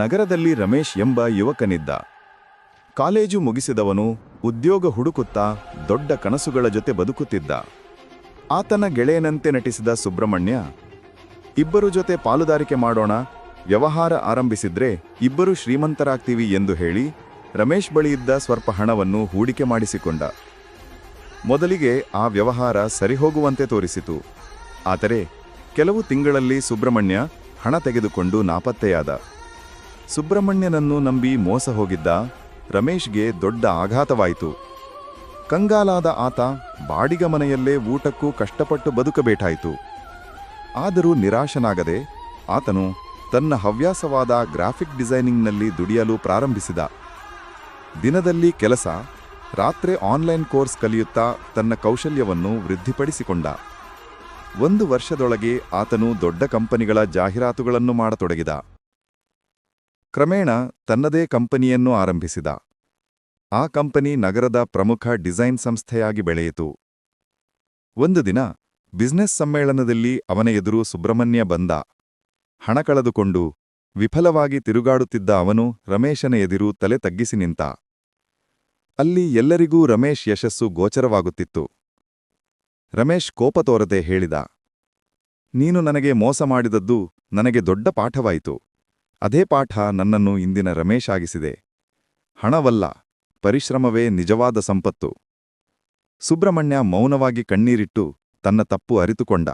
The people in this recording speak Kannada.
ನಗರದಲ್ಲಿ ರಮೇಶ್ ಎಂಬ ಯುವಕನಿದ್ದ. ಕಾಲೇಜು ಮುಗಿಸಿದವನು ಉದ್ಯೋಗ ಹುಡುಕುತ್ತಾ ದೊಡ್ಡ ಕನಸುಗಳ ಜೊತೆ ಬದುಕುತ್ತಿದ್ದ. ಆತನ ಗೆಳೆಯನಂತೆ ನಟಿಸಿದ ಸುಬ್ರಹ್ಮಣ್ಯ, ಇಬ್ಬರು ಜೊತೆ ಪಾಲುದಾರಿಕೆ ಮಾಡೋಣ, ವ್ಯವಹಾರ ಆರಂಭಿಸಿದ್ರೆ ಇಬ್ಬರು ಶ್ರೀಮಂತರಾಗ್ತೀವಿ ಎಂದು ಹೇಳಿ ರಮೇಶ್ ಬಳಿಯಿದ್ದ ಸ್ವಲ್ಪ ಹಣವನ್ನು ಹೂಡಿಕೆ ಮಾಡಿಸಿಕೊಂಡ. ಮೊದಲಿಗೆ ಆ ವ್ಯವಹಾರ ಸರಿಹೋಗುವಂತೆ ತೋರಿಸಿತು. ಆದರೆ ಕೆಲವು ತಿಂಗಳಲ್ಲಿ ಸುಬ್ರಹ್ಮಣ್ಯ ಹಣ ತೆಗೆದುಕೊಂಡು ನಾಪತ್ತೆಯಾದ. ಸುಬ್ರಹ್ಮಣ್ಯನನ್ನು ನಂಬಿ ಮೋಸ ಹೋಗಿದ್ದ ರಮೇಶ್ಗೆ ದೊಡ್ಡ ಆಘಾತವಾಯಿತು. ಕಂಗಾಲಾದ ಆತ ಬಾಡಿಗ ಮನೆಯಲ್ಲೇ ಊಟಕ್ಕೂ ಕಷ್ಟಪಟ್ಟು ಬದುಕಬೇಕಾಯಿತು ಆದರೂ ನಿರಾಶನಾಗದೆ ಆತನು ತನ್ನ ಹವ್ಯಾಸವಾದ ಗ್ರಾಫಿಕ್ ಡಿಸೈನಿಂಗ್ನಲ್ಲಿ ದುಡಿಯಲು ಪ್ರಾರಂಭಿಸಿದ. ದಿನದಲ್ಲಿ ಕೆಲಸ, ರಾತ್ರಿ ಆನ್ಲೈನ್ ಕೋರ್ಸ್ ಕಲಿಯುತ್ತಾ ತನ್ನ ಕೌಶಲ್ಯವನ್ನು ವೃದ್ಧಿಪಡಿಸಿಕೊಂಡ. ಒಂದು ವರ್ಷದೊಳಗೆ ಆತನು ದೊಡ್ಡ ಕಂಪನಿಗಳ ಜಾಹೀರಾತುಗಳನ್ನು ಮಾಡತೊಡಗಿದ. ಕ್ರಮೇಣ ತನ್ನದೇ ಕಂಪನಿಯನ್ನು ಆರಂಭಿಸಿದ. ಆ ಕಂಪನಿ ನಗರದ ಪ್ರಮುಖ ಡಿಸೈನ್ ಸಂಸ್ಥೆಯಾಗಿ ಬೆಳೆಯಿತು. ಒಂದು ದಿನ, ಬಿಸ್ನೆಸ್ ಸಮ್ಮೇಳನದಲ್ಲಿ ಅವನ ಎದುರು ಸುಬ್ರಹ್ಮಣ್ಯ ಬಂದ. ಹಣ ಕಳೆದುಕೊಂಡು, ವಿಫಲವಾಗಿ ತಿರುಗಾಡುತ್ತಿದ್ದ ಅವನು ರಮೇಶನ ಎದುರು ತಲೆ ತಗ್ಗಿಸಿ ನಿಂತ. ಅಲ್ಲಿ ಎಲ್ಲರಿಗೂ ರಮೇಶ್ ಯಶಸ್ಸು ಗೋಚರವಾಗುತ್ತಿತ್ತು. ರಮೇಶ್ ಕೋಪ ತೋರದೆ ಹೇಳಿದ, ನೀನು ನನಗೆ ಮೋಸ ಮಾಡಿದದ್ದು ನನಗೆ ದೊಡ್ಡ ಪಾಠವಾಯಿತು. ಅದೇ ಪಾಠ ನನ್ನನ್ನು ಇಂದಿನ ರಮೇಶ್ ಆಗಿಸಿದೆ. ಹಣವಲ್ಲ, ಪರಿಶ್ರಮವೇ ನಿಜವಾದ ಸಂಪತ್ತು. ಸುಬ್ರಹ್ಮಣ್ಯ ಮೌನವಾಗಿ ಕಣ್ಣೀರಿಟ್ಟು ತನ್ನ ತಪ್ಪು ಅರಿತುಕೊಂಡ.